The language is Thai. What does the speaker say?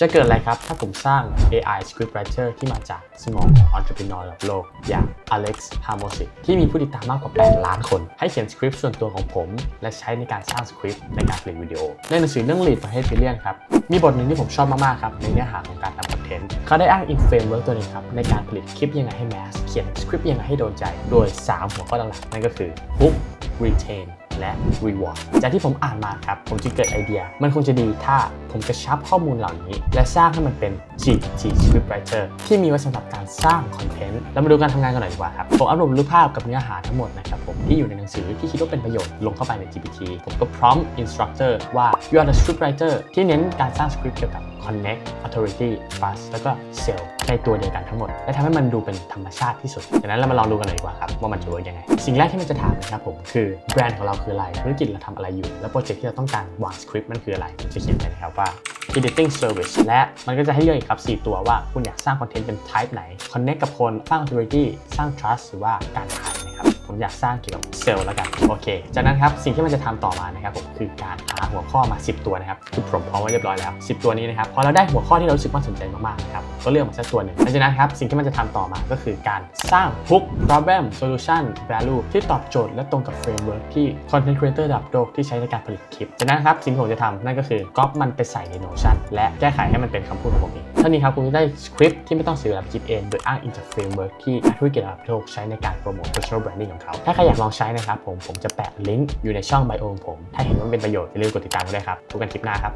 จะเกิดอะไรครับ ถ้าผมสร้าง AI scriptwriter ที่มาจากสมองของ entrepreneur ระดับโลก อย่าง Alex h a r m o s i c ที่มีผู้ติดตามมากกว่า 8 ล้านคน ให้เขียนสคริปต์ส่วนตัวของผม และใช้ในการสร้างสคริปต์ในการผลิตวิดีโอ ในหนังสือเรื่อง Lead ประเทศฟิเลียนครับ มีบทหนึ่งที่ผมชอบมาก ๆ ครับ ในเนื้อหาของการทำคอนเทนต์ เขาได้อ้างอิงเฟรมเวิร์กตัวนึงครับ ในการผลิตคลิปยังไงให้แมสเขียนสคริปต์ยังไงให้โดนใจ โดย 3 หัวข้อหลักๆนั่นก็คือ hook retain และ reward จากที่ผมอ่านมาครับ ผมจึงเกิดไอเดีย มันคงจะดีถ้าผมกระชับข้อมูลเหล่านี้ และสร้างให้มันเป็น GPT Scriptwriter ที่มีไว้สำหรับการสร้างคอนเทนต์เรามาดูการทำงานกันหน่อยดีกว่าครับ ผมอัปโหลดรูปภาพกับเนื้อหาทั้งหมดนะครับผมที่อยู่ในหนังสือที่คิดว่าเป็นประโยชน์ลงเข้าไปใน GPT ผมก็ prompt instructor ว่า you are the scriptwriter ที่เน้นการสร้างสคริปต์เกี่ยวกับ connect authority trust แล้วก็ sell ในตัวเดียวกันทั้งหมด และทำให้มันดูเป็นธรรมชาติที่สุดดังนั้นเรามาลองดูกันเลยดีกว่าครับว่ามันจะเวิร์กยังไง สิ่งแรกที่มันจะถามนะครับผมคือแบรนด์ของเราคืออะไรธุรกิจเราทำอะไรอยู่ และโปรเจกต์ที่เราต้องการวางสคริปต์มันคืออะไรผมจะเขียนไปนะครับว่า editing service และมันก็จะให้เลือกอีกครับ 4 ตัวว่าคุณอยากสร้างคอนเทนต์เป็น type ไหน connect กับคน สร้าง authority สร้าง trust หรือว่าการ ผมอยากสร้างเกี่ยวกับเซลล์แล้วกันโอเค จากนั้นครับสิ่งที่มันจะทำต่อมานะครับผมคือการหาหัวข้อมา 10 ตัวนะครับคือผมพร้อมไว้เรียบร้อยแล้ว 10 ตัวนี้นะครับพอเราได้หัวข้อที่เรารู้สึกว่าสนใจมากๆนะครับก็เลือกมาสักตัวหนึ่งหลังจากนั้นครับสิ่งที่มันจะทำต่อมาก็คือการสร้าง hook problem solution value ที่ตอบโจทย์และตรงกับ framework ที่ content creator ระดับโลกที่ใช้ในการผลิตคลิปจากนั้นครับสิ่งที่ผมจะทำนั่นก็คือก๊อปมันไปใส่ใน Notion และแก้ไขให้มันเป็นคำพูดของผมเอง ท่านี้ครับคุณจะได้สคริปต์ที่ไม่ต้องเสียเวลาคิดเอง โดยอ้างอิงจากเฟรมเวิร์กที่ธุรกิจระดับโลกใช้ในการโปรโมท personal branding ของเขา ถ้าใครอยากลองใช้นะครับผมผมจะแปะลิงก์อยู่ในช่องไบโอของผม ถ้าเห็นว่าเป็นประโยชน์อย่าลืมกดติดตามกันด้วยครับพบกันคลิปหน้าครับ